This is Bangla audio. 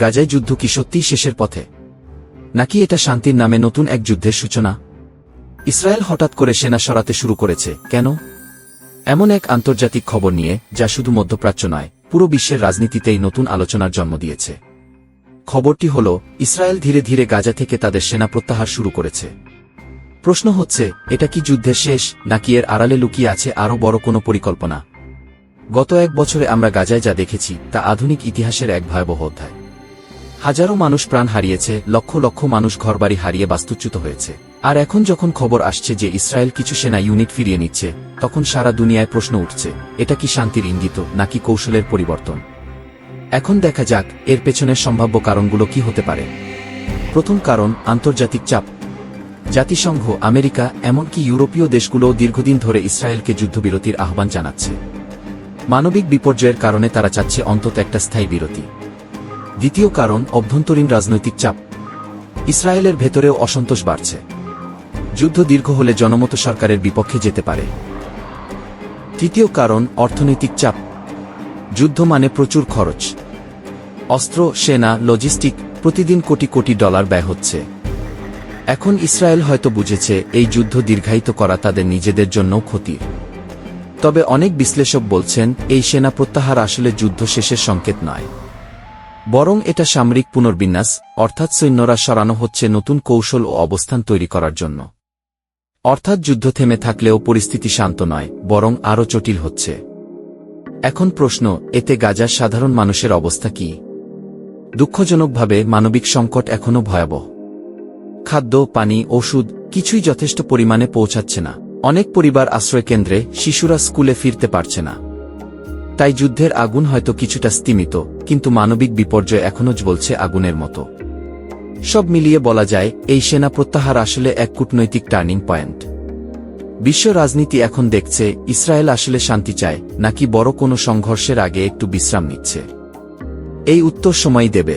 গাজায় যুদ্ধ কি সত্যিই শেষের পথে? নাকি এটা শান্তির নামে নতুন এক যুদ্ধের সূচনা? ইসরায়েল হঠাৎ করে সেনা সরাতে শুরু করেছে, কেন? এমন এক আন্তর্জাতিক খবর নিয়ে, যা শুধু মধ্যপ্রাচ্য নয়, পুরো বিশ্বের রাজনীতিতেই নতুন আলোচনার জন্ম দিয়েছে। খবরটি হল, ইসরায়েল ধীরে ধীরে গাজা থেকে তাদের সেনা প্রত্যাহার শুরু করেছে। প্রশ্ন হচ্ছে, এটা কি যুদ্ধের শেষ, নাকি এর আড়ালে লুকিয়ে আছে আরও বড় কোনো পরিকল্পনা? গত এক বছরে আমরা গাজায় যা দেখেছি, তা আধুনিক ইতিহাসের এক ভয়াবহ অধ্যায়। হাজারো মানুষ প্রাণ হারিয়েছে, লক্ষ লক্ষ মানুষ ঘরবাড়ি হারিয়ে বাস্তুচ্যুত হয়েছে। আর এখন যখন খবর আসছে যে ইসরায়েল কিছু সেনা ইউনিট ফিরিয়ে নিচ্ছে, তখন সারা দুনিয়ায় প্রশ্ন উঠছে, এটা কি শান্তির ইঙ্গিত, নাকি কৌশলের পরিবর্তন? এখন দেখা যাক, এর পেছনের সম্ভাব্য কারণগুলো কি হতে পারে। প্রথম কারণ, আন্তর্জাতিক চাপ। জাতিসংঘ, আমেরিকা, এমনকি ইউরোপীয় দেশগুলো দীর্ঘদিন ধরে ইসরায়েলকে যুদ্ধবিরতির আহ্বান জানাচ্ছে। মানবিক বিপর্যয়ের কারণে তারা চাচ্ছে অন্তত একটা স্থায়ী বিরতি। দ্বিতীয় কারণ, অভ্যন্তরীণ রাজনৈতিক চাপ। ইসরায়েলের ভেতরেও অসন্তোষ বাড়ছে। যুদ্ধ দীর্ঘ হলে জনমত সরকারের বিপক্ষে যেতে পারে। তৃতীয় কারণ, অর্থনৈতিক চাপ। যুদ্ধ মানে প্রচুর খরচ। অস্ত্র, সেনা, লজিস্টিক, প্রতিদিন কোটি কোটি ডলার ব্যয় হচ্ছে। এখন ইসরায়েল হয়তো বুঝেছে, এই যুদ্ধ দীর্ঘায়িত করা তাদের নিজেদের জন্য ক্ষতির। তবে অনেক বিশ্লেষক বলছেন, এই সেনা প্রত্যাহার আসলে যুদ্ধ শেষের সংকেত নয়। বরং এটা সামরিক পুনর্বিন্যাস, অর্থাৎ সৈন্যরা সরানো হচ্ছে নতুন কৌশল ও অবস্থান তৈরি করার জন্য। অর্থাৎ যুদ্ধ থেমে থাকলেও পরিস্থিতি শান্ত নয়, বরং আরও জটিল হচ্ছে। এখন প্রশ্ন, এতে গাজার সাধারণ মানুষের অবস্থা কি? দুঃখজনকভাবে মানবিক সংকট এখনও ভয়াবহ। খাদ্য, পানি, ওষুধ, কিছুই যথেষ্ট পরিমাণে পৌঁছাচ্ছে না। অনেক পরিবার আশ্রয়কেন্দ্রে শিশুরা স্কুলে ফিরতে পারছে না। তাই যুদ্ধের আগুন হয়তো কিছুটা স্তিমিত, কিন্তু মানবিক বিপর্যয় এখনও জ্বলছে আগুনের মতো। সব মিলিয়ে বলা যায়, এই সেনা প্রত্যাহার আসলে এক কূটনৈতিক টার্নিং পয়েন্ট। বিশ্ব রাজনীতি এখন দেখছে, ইসরায়েল আসলে শান্তি চায়, নাকি বড় কোনো সংঘর্ষের আগে একটু বিশ্রাম নিচ্ছে। এই উত্তর সময় দেবে।